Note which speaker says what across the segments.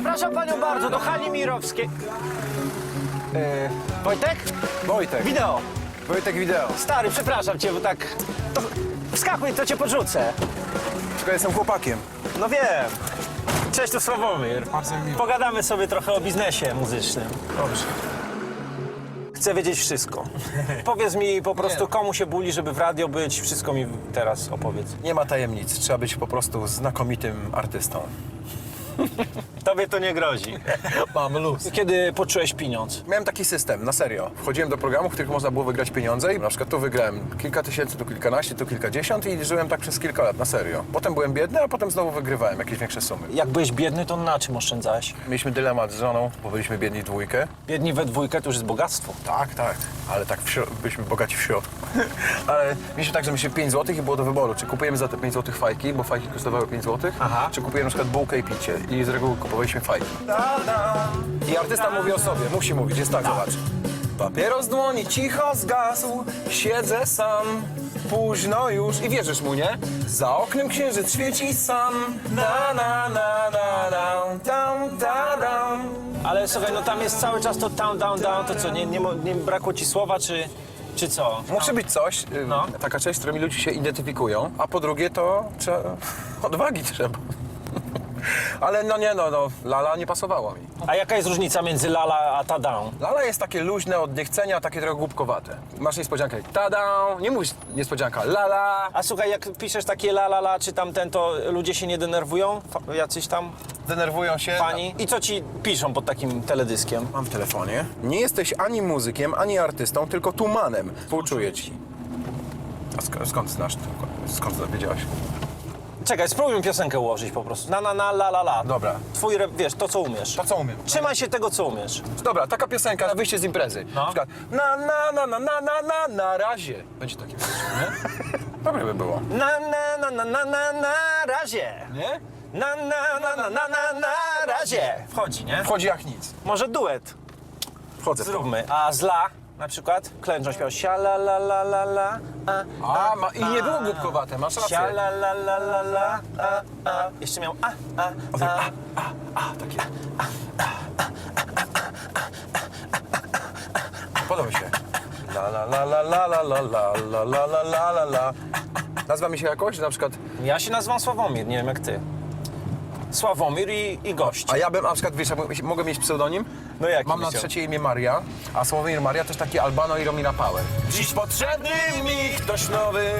Speaker 1: Przepraszam panią bardzo, do hali Mirowskiej. Yy, Wojtek?
Speaker 2: Wojtek.
Speaker 1: Wideo.
Speaker 2: Wojtek wideo.
Speaker 1: Stary, przepraszam cię, bo tak... To wskakuj, to cię podrzucę.
Speaker 2: Tylko jestem chłopakiem.
Speaker 1: No wiem. Cześć, to Sławomir.
Speaker 2: Bardzo mi miło.
Speaker 1: Pogadamy sobie trochę o biznesie muzycznym.
Speaker 2: Dobrze.
Speaker 1: Chcę wiedzieć wszystko. Powiedz mi po prostu, komu się buli, żeby w radio być. Wszystko mi teraz opowiedz.
Speaker 2: Nie ma tajemnic. Trzeba być po prostu znakomitym artystą.
Speaker 1: Tobie to nie grozi.
Speaker 2: Mam luz.
Speaker 1: Kiedy poczułeś pieniądz?
Speaker 2: Miałem taki system, na serio. Wchodziłem do programów, w których można było wygrać pieniądze i na przykład tu wygrałem kilka tysięcy, tu kilkanaście, tu kilkadziesiąt i żyłem tak przez kilka lat, na serio. Potem byłem biedny, a potem znowu wygrywałem jakieś większe sumy.
Speaker 1: Jak byłeś biedny, to na czym oszczędzałeś?
Speaker 2: Mieliśmy dylemat z żoną, bo byliśmy biedni w dwójkę.
Speaker 1: Biedni we dwójkę to już jest bogactwo.
Speaker 2: Tak, tak, ale tak w środ- byliśmy bogaci w środku. ale mieliśmy tak, że mieliśmy 5 zł i było do wyboru, czy kupujemy za te 5 zł fajki, bo fajki kosztowały 5 zł,
Speaker 1: Aha.
Speaker 2: czy kupujemy na przykład bułkę i picie. I z reguły kupowaliśmy fajki. I artysta mówi o sobie, musi mówić, jest tak, zobacz. Papieros z dłoni cicho zgasł, siedzę sam, późno już i wierzysz mu, nie? Za oknem księżyc świeci sam, na na na na na, tam, da, dam.
Speaker 1: Ale słuchaj, no tam jest cały czas to down, down, down, to co, nie, nie, mo- nie brakło ci słowa, czy, czy co?
Speaker 2: Musi być coś, y,
Speaker 1: No.
Speaker 2: taka część, z którymi ludzie się identyfikują, a po drugie to trzeba, odwagi trzeba. Ale no nie, no, no, Lala nie pasowało mi.
Speaker 1: A jaka jest różnica między Lala a ta down?
Speaker 2: Lala jest takie luźne od niechcenia, takie trochę głupkowate. Masz niespodziankę, tada, nie mówisz niespodzianka, lala.
Speaker 1: A słuchaj, jak piszesz takie la la la, czy tam ten, to ludzie się nie denerwują? Fa- Jacyś tam
Speaker 2: Denerwują się.
Speaker 1: pani? I co ci piszą pod takim teledyskiem?
Speaker 2: Mam w telefonie. Nie jesteś ani muzykiem, ani artystą, tylko tumanem. Współczuję ci. A sk- skąd znasz to? Skąd wiedziałaś?
Speaker 1: Czekaj, spróbujmy piosenkę ułożyć po prostu. Na, na, na, la, la, la.
Speaker 2: Dobra.
Speaker 1: Twój wiesz, to co umiesz.
Speaker 2: To co umiem.
Speaker 1: Trzymaj się tego, co umiesz.
Speaker 2: Dobra, taka piosenka na wyjście z imprezy.
Speaker 1: No.
Speaker 2: Na przykład na, na, na, na, na, na, na, na razie. Będzie takie nie? Dobre by było.
Speaker 1: Na, na, na, na, na, na, na razie.
Speaker 2: Nie?
Speaker 1: Na, na, na, na, na, na, na razie. Wchodzi, nie?
Speaker 2: Wchodzi jak nic.
Speaker 1: Może duet
Speaker 2: Wchodzę
Speaker 1: zróbmy. A z la? Na przykład? Klęczą śpiewał sia la la la la la a,
Speaker 2: A, ma, i nie było głupkowate, masz
Speaker 1: sia
Speaker 2: rację.
Speaker 1: la la la la la a, a. Jeszcze miał a, a, a.
Speaker 2: A, takie. Podoba mi się. La la la la la la la la la la la la la la. Nazwa mi się jakoś, na przykład,
Speaker 1: Ja się nazywam Sławomir, nie wiem jak ty. Sławomir i, i gość.
Speaker 2: a ja bym na przykład, wiesz, mogę mieć pseudonim?
Speaker 1: No jaki
Speaker 2: Mam
Speaker 1: byś
Speaker 2: na
Speaker 1: chciał?
Speaker 2: trzecie imię Maria, a Sławomir Maria też taki Albano i Romina Power. Dziś potrzebny mi ktoś nowy,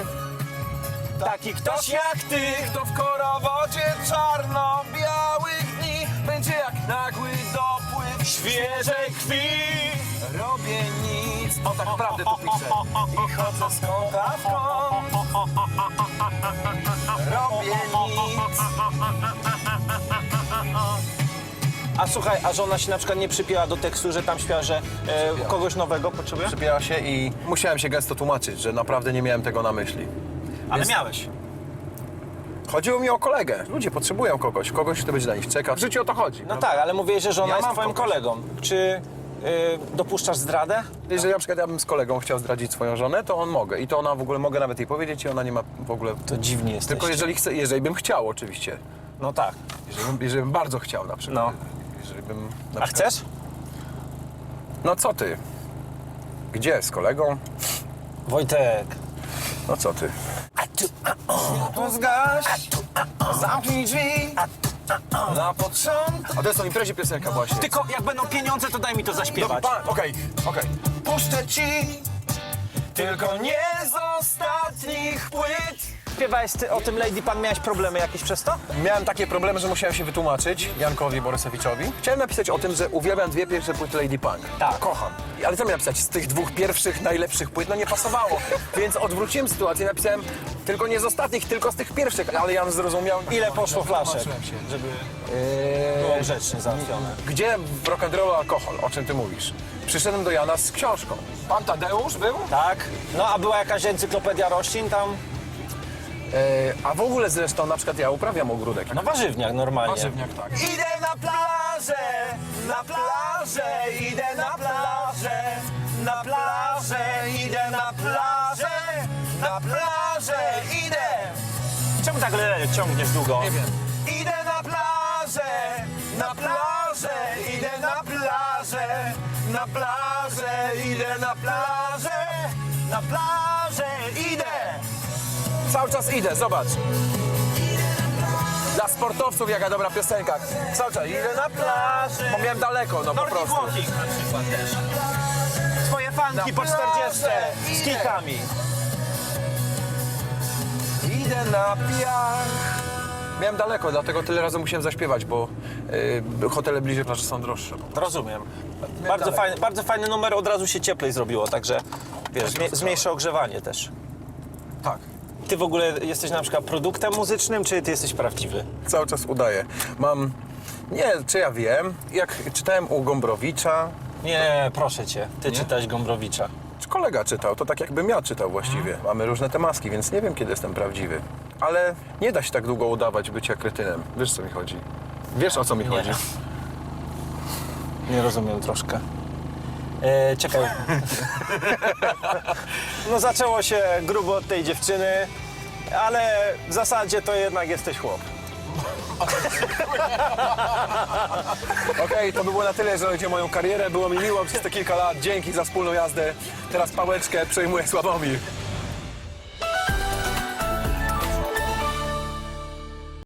Speaker 1: Taki ktoś jak ty.
Speaker 2: kto w korowodzie czarno-białych dni będzie jak nagły dopływ
Speaker 1: Świeżej krwi.
Speaker 2: Robię nic, o tak naprawdę tu piszę I chodzę z kąta w kąt Robię nic
Speaker 1: A słuchaj, a żona się na przykład nie przypięła do tekstu, że tam śpiewa, że e, kogoś nowego potrzebuje?
Speaker 2: Przybiera się i musiałem się gęsto tłumaczyć, że naprawdę nie miałem tego na myśli
Speaker 1: Ale
Speaker 2: Więc
Speaker 1: miałeś.
Speaker 2: Chodziło mi o kolegę. Ludzie potrzebują kogoś, kogoś, kto będzie na nich czekał. W życiu o to chodzi.
Speaker 1: No tak, ale mówię, że żona
Speaker 2: Ja
Speaker 1: jest
Speaker 2: mam
Speaker 1: twoim
Speaker 2: kogoś.
Speaker 1: kolegą. Czy y, dopuszczasz zdradę?
Speaker 2: Jeżeli na przykład ja bym z kolegą chciał zdradzić swoją żonę, to on mogę. I to ona w ogóle, mogę nawet jej powiedzieć i ona nie ma w ogóle...
Speaker 1: To dziwnie jest.
Speaker 2: Tylko jeżeli, chcę, jeżeli bym chciał oczywiście.
Speaker 1: No tak.
Speaker 2: Jeżeli bym, jeżeli bym bardzo chciał na przykład.
Speaker 1: No.
Speaker 2: Jeżeli bym na
Speaker 1: A
Speaker 2: przykład...
Speaker 1: chcesz?
Speaker 2: No co ty? Gdzie? Z kolegą?
Speaker 1: Wojtek.
Speaker 2: No co ty?
Speaker 1: To zgaś, zamknij drzwi.
Speaker 2: Na początku... A to jest o imprezie piosenka właśnie.
Speaker 1: Tylko jak będą pieniądze, to daj mi to
Speaker 2: No,
Speaker 1: zaśpiewać.
Speaker 2: Okej, okej. Puszczę ci tylko nie z ostatnich płyt.
Speaker 1: Śpiewałeś ty o tym Lady Pan, miałeś problemy jakieś przez to?
Speaker 2: Miałem takie problemy, że musiałem się wytłumaczyć Jankowi Borysewiczowi. Chciałem napisać o tym, że uwielbiam dwie pierwsze płyty Lady Punk.
Speaker 1: Tak.
Speaker 2: Kocham. Ale co miałem napisać? Z tych dwóch pierwszych, najlepszych płyt? No nie pasowało. Więc odwróciłem sytuację, napisałem tylko nie z ostatnich, tylko z tych pierwszych. Ale Jan zrozumiał.
Speaker 1: Ile poszło flaszek, żeby
Speaker 2: Eee,
Speaker 1: było grzecznie załatwione?
Speaker 2: Gdzie w rock'n'rollu alkohol? O czym ty mówisz? Przyszedłem do Jana z książką. Pan Tadeusz był?
Speaker 1: Tak. No a była jakaś encyklopedia roślin tam?
Speaker 2: Eee, a w ogóle zresztą na przykład ja uprawiam ogródek.
Speaker 1: No warzywniak normalnie.
Speaker 2: Warzywniak, tak.
Speaker 1: Idę na plażę, na plażę, idę na plażę, na plażę, idę na plażę, na plażę, idę. Czemu tak le- ciągniesz długo?
Speaker 2: Nie wiem.
Speaker 1: Idę na plażę, na plażę. na plażę, idę na plażę, na plażę idę.
Speaker 2: Cały czas idę, zobacz. Dla sportowców jaka dobra piosenka. Cały czas idę na
Speaker 1: plażę.
Speaker 2: Bo miałem daleko, no po prostu.
Speaker 1: Na przykład też. Swoje fanki po 40
Speaker 2: plażę
Speaker 1: z kikami.
Speaker 2: Idę na piach. Miałem daleko, dlatego tyle razy musiałem zaśpiewać, bo y, hotele bliżej plaży są droższe.
Speaker 1: Rozumiem. Bardzo
Speaker 2: dalej.
Speaker 1: fajny, bardzo fajny numer, od razu się cieplej zrobiło, także wiesz, zmniejsza ogrzewanie też.
Speaker 2: Tak.
Speaker 1: Ty w ogóle jesteś na przykład produktem muzycznym, czy ty jesteś prawdziwy?
Speaker 2: Cały czas udaję. Mam... Nie, czy ja wiem, jak czytałem u Gombrowicza,
Speaker 1: Nie, proszę cię, ty czytałeś Gombrowicza.
Speaker 2: czy kolega czytał, to tak jakbym ja czytał właściwie. Mamy różne temaski, więc nie wiem, kiedy jestem prawdziwy. Ale nie da się tak długo udawać bycia kretynem. Wiesz, co mi chodzi? Wiesz, o co mi chodzi?
Speaker 1: Nie rozumiem troszkę. E, czekaj. no zaczęło się grubo od tej dziewczyny, ale w zasadzie to jednak jesteś chłop.
Speaker 2: Okej, to by było na tyle, jeżeli chodzi o moją karierę. Było mi miło przez te kilka lat. Dzięki za wspólną jazdę. Teraz pałeczkę przejmuje Sławomir.